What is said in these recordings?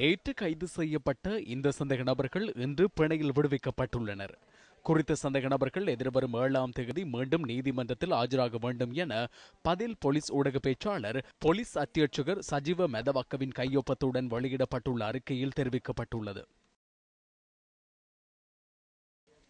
நேற்று கைது செய்யப்பட்ட இந்த சந்தேக நபர்கள் இன்று பிணையில் விடுவிக்கப்பட்டுள்ளனர். குறித்த சந்தேக நபர்கள் எதிர்வரும் ஏழாம் தேதி மீண்டும் நீதிமன்றத்தில் ஆஜராக வேண்டும் என பதில் போலீஸ் ஊடக பேச்சாளர் போலீஸ் அத்தியட்சகர் சஜீவ மெதவக்கவின் கையொப்பத்துடன் வெளியிடப்பட்டுள்ள அறிக்கையில் தெரிவிக்கப்பட்டுள்ளது.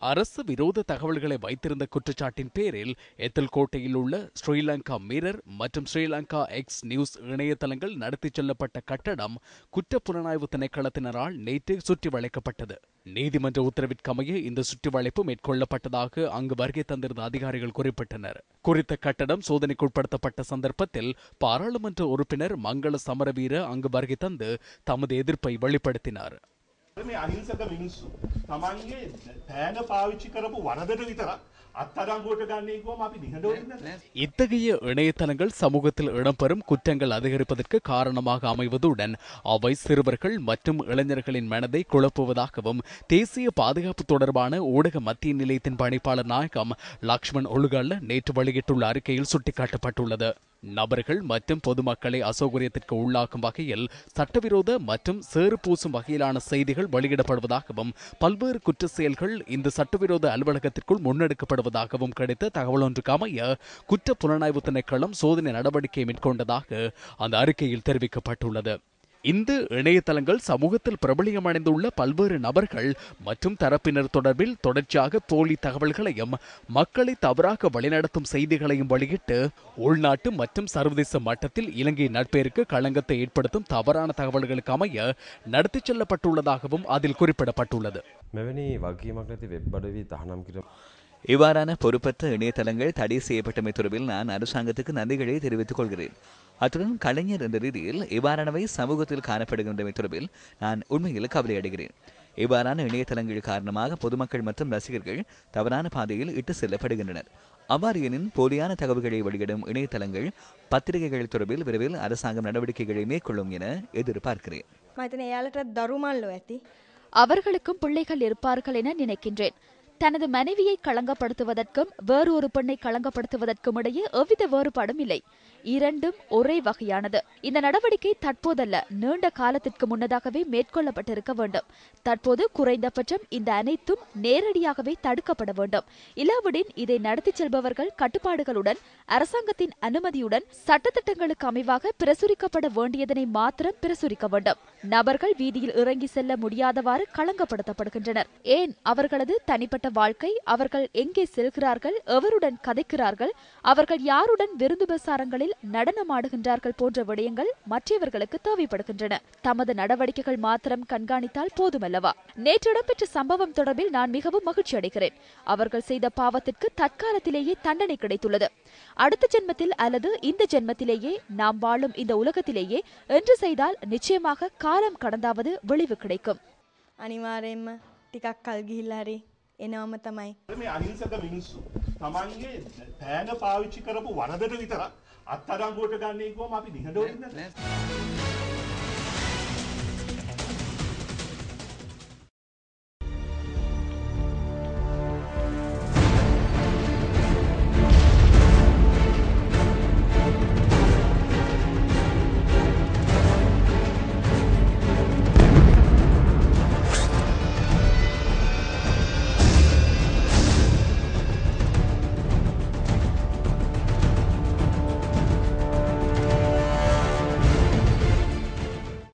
அரசு விரோத தகவல்களை வைத்திருந்த குற்றச்சாட்டின் பேரில் எத்தல்கோட்டையில் உள்ள ஸ்ரீலங்கா மிரர் மற்றும் ஸ்ரீலங்கா எக்ஸ் நியூஸ் இணையதளங்கள் நடத்திச் செல்லப்பட்ட கட்டடம் குற்ற புலனாய்வு திணைக்களத்தினரால் நேற்று சுற்றி வளைக்கப்பட்டது நீதிமன்ற உத்தரவிற்கமைய இந்த சுற்றி வளைப்பு மேற்கொள்ளப்பட்டதாக அங்கு வருகை தந்திருந்த அதிகாரிகள் குறிப்பிட்டனர். குறித்த கட்டடம் சோதனைக்குட்படுத்தப்பட்ட சந்தர்ப்பத்தில் பாராளுமன்ற உறுப்பினர் மங்கள சமரவீர அங்கு வருகை தந்து தமது எதிர்ப்பை வெளிப்படுத்தினார். මේ අහිංසක මිනිස්සු තමන්ගේ පෑන පාවිච්චි කරපු වරදට විතරක් අත්අඩංගුවට ගන්නේ කිව්වම අපි නිහඬව ඉන්න இத்தகைய இணையதளங்கள் சமூகத்தில் இடம்பெறும் குற்றங்கள் அதிகரிப்பதற்கு காரணமாக அமைவதுடன் அவை சிறுவர்கள் மற்றும் இளைஞர்களின் மனதை குழப்புவதாகவும் தேசிய பாதுகாப்பு தொடர்பான ஊடக மத்திய நிலையத்தின் பணிப்பாளர் நாயகம் லக்ஷ்மண் ஒழுகல்ல நேற்று வெளியிட்டுள்ள அறிக்கையில் சுட்டிக்காட்டப்பட்டுள்ளது நபர்கள் மற்றும் பொதுமக்களை அசௌகரியத்திற்கு உள்ளாக்கும் வகையில் சட்டவிரோத மற்றும் சேறு பூசும் வகையிலான செய்திகள் வெளியிடப்படுவதாகவும் பல்வேறு குற்ற செயல்கள் இந்த சட்டவிரோத அலுவலகத்திற்குள் முன்னெடுக்கப்படுவதாகவும் கிடைத்த தகவல் ஒன்றுக்கு அமைய குற்ற புலனாய்வு திணைக்களம் சோதனை நடவடிக்கை மேற்கொண்டதாக அந்த அறிக்கையில் தெரிவிக்கப்பட்டுள்ளது. இந்த இணையதளங்கள் சமூகத்தில் பிரபலியமடைந்துள்ள பல்வேறு நபர்கள் மற்றும் தரப்பினர் தொடர்பில் தொடர்ச்சியாக போலி தகவல்களையும் மக்களை தவறாக வழிநடத்தும் செய்திகளையும் வெளியிட்டு உள்நாட்டு மற்றும் சர்வதேச மட்டத்தில் இலங்கை நட்பெயருக்கு களங்கத்தை ஏற்படுத்தும் தவறான தகவல்களுக்கு அமைய நடத்திச் செல்லப்பட்டுள்ளதாகவும் அதில் குறிப்பிடப்பட்டுள்ளது. இவ்வாறான பொறுப்பற்ற இணையதளங்கள் தடை செய்யப்பட்டமை தொடர்பில் நான் அரசாங்கத்துக்கு நன்றிகளை தெரிவித்துக் கொள்கிறேன். அத்துடன் கலைஞர் என்ற ரீதியில் இவ்வாறானவை சமூகத்தில் காணப்படுகின்றமை தொடர்பில் நான் உண்மையில் கவலை அடைகிறேன். இவ்வாறான இணையதளங்கள் காரணமாக பொதுமக்கள் மற்றும் ரசிகர்கள் தவறான பாதையில் இட்டு செல்லப்படுகின்றனர். அவ்வாறு எனின் போலியான தகவல்களை வெளியிடும் இணையதளங்கள் பத்திரிகைகள் தொடர்பில் விரைவில் அரசாங்கம் நடவடிக்கைகளை மேற்கொள்ளும் என எதிர்பார்க்கிறேன். அவர்களுக்கும் பிள்ளைகள் இருப்பார்கள் என நினைக்கின்றேன். தனது மனைவியை களங்கப்படுத்துவதற்கும் வேறு ஒரு பெண்ணை களங்கப்படுத்துவதற்கும் இடையே எவ்வித வேறுபாடும் இல்லை. இரண்டும் ஒரே வகையானது. இந்த நடவடிக்கை தற்போதல்ல. நீண்ட காலத்திற்கு முன்னதாகவே மேற்கொள்ளப்பட்டிருக்க வேண்டும். தற்போது குறைந்தபட்சம் இந்த அனைத்தும் நேரடியாகவே தடுக்கப்பட வேண்டும். இல்லாவிடின் இதை நடத்தி செல்பவர்கள் கட்டுப்பாடுகளுடன் அரசாங்கத்தின் அனுமதியுடன் சட்டத்திட்டங்களுக்கு அமைவாக பிரசுரிக்கப்பட வேண்டியதனை மாத்திரம் பிரசுரிக்க வேண்டும். நபர்கள் வீதியில் இறங்கி செல்ல முடியாதவாறு களங்கப்படுத்தப்படுகின்றனர். ஏன்? அவர்களது தனிப்பட்ட வாழ்க்கை அவர்கள் எங்கே செல்கிறார்கள் எவருடன் கதைக்கிறார்கள் அவர்கள் யாருடன் விருந்து பிரசாரங்களில் நடனமாடுகின்றார்கள் போன்ற விடயங்கள் மற்றவர்களுக்கு தேவைப்படுகின்றன. தமது நடவடிக்கைகள் மாத்திரம் கண்காணித்தால் போதுமல்லவா? நேற்று இடம்பெற்ற சம்பவம் தொடர்பில் நான் மிகவும் மகிழ்ச்சி அடைகிறேன். அவர்கள் செய்த பாவத்திற்கு தற்காலத்திலேயே தண்டனை கிடைத்துள்ளது. அடுத்த ஜென்மத்தில் அல்லது இந்த ஜென்மத்திலேயே நாம் வாழும் இந்த உலகத்திலேயே என்று செய்தால் நிச்சயமாக காலம் கடந்தாவது விளைவு கிடைக்கும் අනිවාරයෙන්ම ටිකක් කල් ගිහිල්ලා හරි එනවම තමයි. මේ අහිංසක මිනිස්සු තමන්ගේ පෑන පාවිච්චි කරපු වරදට විතරක් අත්අඩංගුවට ගන්නේ කිව්වම අපි නිහඬව ඉන්න